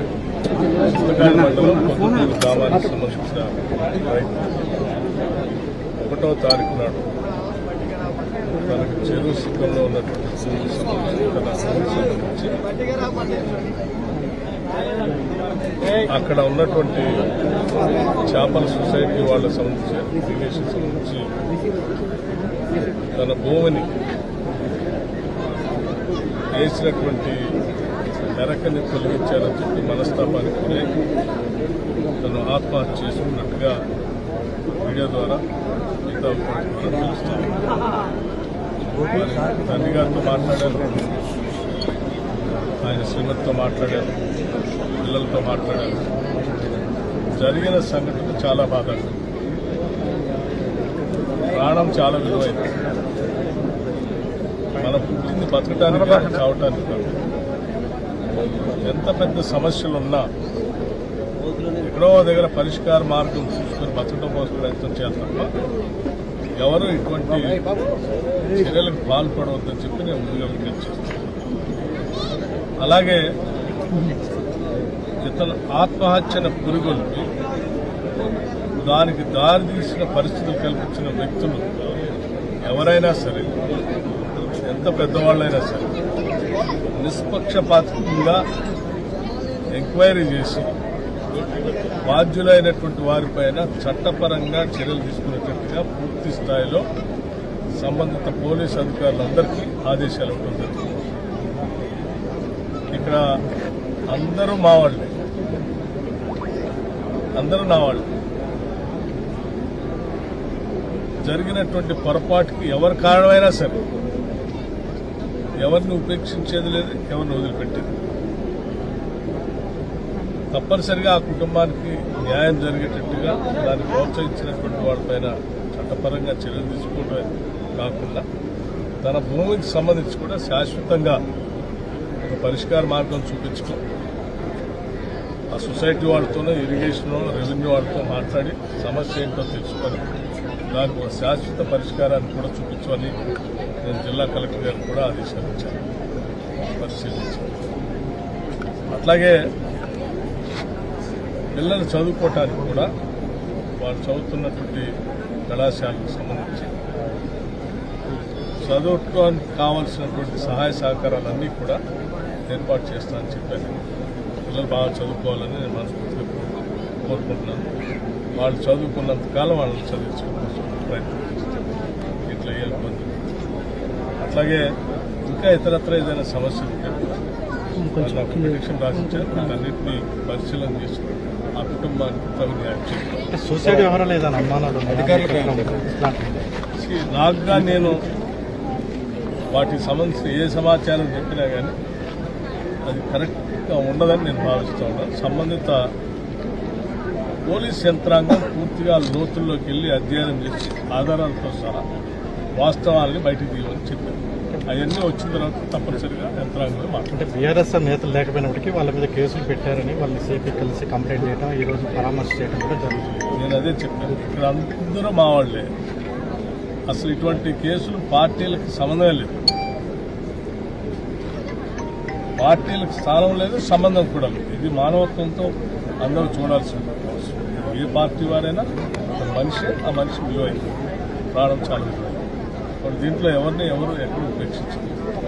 పుస్తకాల మండలం గ్రామానికి సంబంధించిన ఒకటో తారీఖు నాడు తనకు చెరువు సిద్ధంలో ఉన్నటువంటి భూమికి సంబంధించి అక్కడ ఉన్నటువంటి చేపల సొసైటీ వాళ్ళకి సంబంధించి ఇరిగేషన్ సంబంధించి తన భూమిని వేసినటువంటి మెరకని తొలగించారని చెప్పి మనస్తాపానికి గురై తను ఆత్మహత్య చేసుకున్నట్టుగా మీడియా ద్వారా మిగతా తెలుస్తాను తండ్రి గారితో మాట్లాడాను. ఆయన శ్రీమతితో మాట్లాడాను. పిల్లలతో మాట్లాడాను. జరిగిన సంఘటన చాలా బాధ ప్రాణం చాలా విలువైంది మనం పుట్టింది బతకడానికి కావటానికి? కాదు ఎంత పెద్ద సమస్యలు ఉన్నా ఎక్కడో దగ్గర పరిష్కార మార్గం చూసుకొని బతకడం కోసం ప్రయత్నం చేస్తాం ఎవరు ఇటువంటి చర్యలకు పాల్పడవద్దని చెప్పి నేను ముందుగా విజ్ఞప్తిస్తాను అలాగే ఇతను ఆత్మహత్యన పురుగుల్ని దానికి దారితీసిన పరిస్థితులు కల్పించిన వ్యక్తులు ఎవరైనా సరే ఎంత పెద్దవాళ్ళైనా సరే నిష్పక్షపాతంగా ఎంక్వైరీ చేసి బాధ్యులైనటువంటి వారిపైన చట్టపరంగా చర్యలు తీసుకునేటట్టుగా పూర్తి స్థాయిలో సంబంధిత పోలీసు అధికారులందరికీ ఆదేశాలు ఇవ్వడం ఇక్కడ అందరూ మా వాళ్ళే. అందరూ నా వాళ్ళు. జరిగినటువంటి పొరపాటుకి ఎవరి కారణమైనా సరే ఎవరిని ఉపేక్షించేది లేదు ఎవరిని వదిలిపెట్టేది. తప్పనిసరిగా ఆ కుటుంబానికి న్యాయం జరిగేటట్టుగా దాన్ని ప్రోత్సహించినటువంటి వాడిపైన చట్టపరంగా చర్యలు తీసుకోవడమే కాకుండా తన భూమికి సంబంధించి కూడా శాశ్వతంగా ఒక పరిష్కార మార్గం చూపించుకో. ఆ సొసైటీ వాళ్ళతోనో ఇరిగేషన్ రెవెన్యూ వాళ్ళతో మాట్లాడి సమస్య ఏంటో తెలుసుకొని దానికి ఒక శాశ్వత పరిష్కారాన్ని కూడా చూపించమని నేను జిల్లా కలెక్టర్ గారికి కూడా ఆదేశాలు ఇచ్చాను. పరిశీలించాను. అట్లాగే పిల్లలు చదువుకోవటానికి కూడా వాళ్ళు చదువుతున్నటువంటి కళాశాలకు సంబంధించి చదువుకోవడానికి కావాల్సినటువంటి సహాయ సహకారాలన్నీ కూడా ఏర్పాటు చేస్తానని చెప్పాను. పిల్లలు బాగా చదువుకోవాలని నేను మనస్ఫూర్తిగా కోరుకుంటున్నాను. వాళ్ళు చదువుకున్నంత కాలం వాళ్ళని చదివించుకోవాల్సిన ప్రయత్నం చేస్తాను. ఇట్లా ఏ అట్లాగే ఇంకా ఇతరత్ర ఏదైనా సమస్య ఉంటే వాళ్ళు నాకు పిటిషన్ రాసించారు వీటన్నిటిని పరిశీలన చేసి ఆ కుటుంబానికి తగు న్యాయం చేయాలి. సూసైడ్ వ్యవహారాలు ఏదైనా అనుమానాలు నాకుగా నేను వాటికి సంబంధించిన ఏ సమాచారం చెప్పినా కానీ అది కరెక్ట్గా ఉండదని నేను భావిస్తూ ఉన్నాను సంబంధిత పోలీస్ యంత్రాంగం పూర్తిగా లోతుల్లోకి వెళ్ళి అధ్యయనం చేసి ఆధారాలతో సహా వాస్తవాల్ని బయటికి తీయమని చెప్పారు. అవన్నీ వచ్చిన తర్వాత తప్పనిసరిగా యంత్రాంగం అంటే బీఆర్ఎస్ నేతలు లేకపోయినప్పటికీ వాళ్ళ మీద కేసులు పెట్టారని వాళ్ళని సేపీ కలిసి కంప్లైంట్ చేయడం ఈ రోజు పరామర్శ చేయడం కూడా జరుగుతుంది. నేను అదే చెప్పాను. ఇక్కడ అందరూ మా వాళ్ళే. అసలు ఇటువంటి కేసులు పార్టీలకు సంబంధం లేదు. పార్టీలకు స్థానం లేదు సంబంధం కూడా లేదు. ఇది మానవత్వంతో అందరూ చూడాల్సిన అవసరం. ఏ పార్టీ వారైనా ఒక మనిషి ఆ మనిషి విలువైంది ప్రాణం చాలా మరి దీంట్లో ఎవరిని ఎవరు ఎక్కడ ఉపేక్షించారు